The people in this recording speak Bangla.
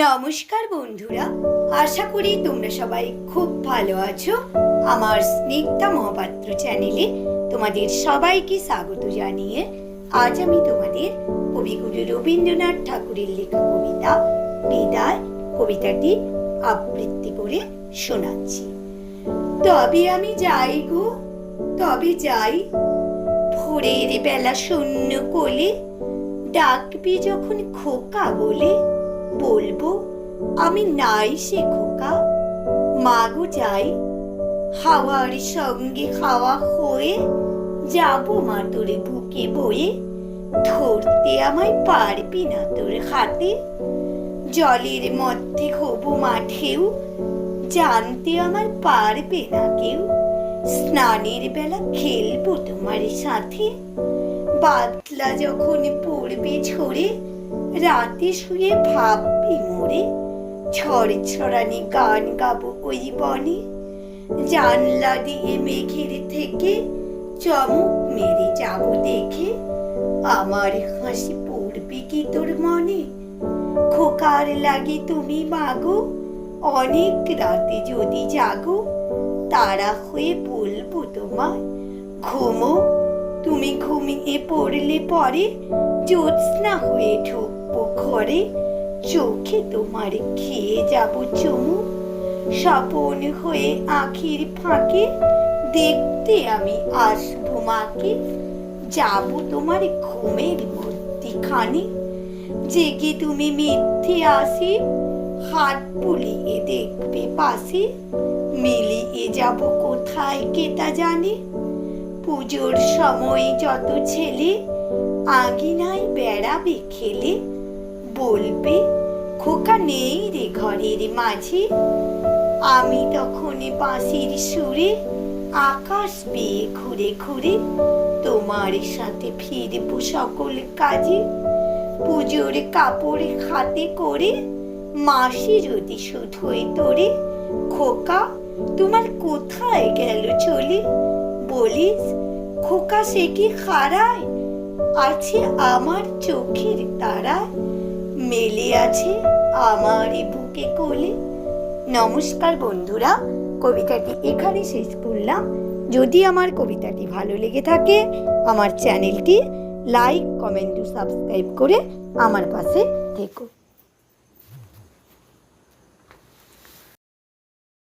নমস্কার বন্ধুরা, আশা করি তোমরা সবাই খুব ভালো আছো। আমার স্নিগ্ধা মহাপাত্র চ্যানেলে তোমাদের সবাইকে স্বাগত জানিয়ে আজ আমি তোমাদের কবিগুরু রবীন্দ্রনাথ ঠাকুরের লেখা কবিতা, বিদায় কবিতাটি আবৃত্তি করে শোনাচ্ছি। তবে আমি যাই গো, তবে যাই, ভোরের বেলা শূন্য কোলে, ডাকবি যখন খোকা বলে বলব, আমি নাই সে খোকা। মাগো যাই, হাওয়ার সঙ্গে খাওয়া হয়ে যাব মা তোরে বুকে বয়ে। ধরতে আমায় পারবি না তোর হাতে। জলের মধ্যে হবু মাঠেও, জানতে আমার পারবে না কেউ। স্নানের বেলা খেলব তোমার সাথে। বাদলা যখন পড়বে ঝরে রাতে শুয়ে ভাববি মোরে ছড়ে ছড়ানি গান গাবো ওই বনে। জানলা দিয়ে মেঘের থেকে চমক মেরে যাব দেখে, আমার হাসি পড়বে কি তোর মনে? খোকার লাগে তুমি মাগো, অনেক রাতে যদি জাগো, তারা হয়ে বলব তোমায়, ঘুমো। তুমি ঘুমিয়ে পড়লে পরে জ্যোৎস্না হয়ে ঢুকবো ঘরে, চোখে তোমার খেয়ে যাব চুমু। স্বপন হয়ে আখির ফাঁকে, দেখতে আমি আসব মাকে। যাব তোমার ঘুমের মধ্যিখানে, জেগে তুমি মিথ্যে আসি। হাত বুলিয়ে দেখবে পাশে, মিলিয়ে যাব কোথায় কে তা জানে। পুজোর সময় যত ছেলে আগিনায় বেড়াবে, খেলে বলবে, খোকা নেই রে ঘরের মাঝে। আমি তখন বাঁশির সুরে আকাশ পেয়ে ঘুরে ঘুরে তোমার সাথে ফিরবো সকল কাজে। পুজোর কাপড় হাতে করে মাসি যদি শুধুই তোরে, খোকা তোমার কোথায় গেল চলে? বলিস, খোকা সে কি খাড়ায় আছে আমার চোখের তারায়। মেলে আছে আমার বুকে কোলে। নমস্কার বন্ধুরা, কবিতাটি এখানে শেষ করলাম। যদি আমার কবিতাটি ভালো লেগে থাকে, আমার চ্যানেলটি লাইক, কমেন্ট, সাবস্ক্রাইব করে আমার পাশে থেকো।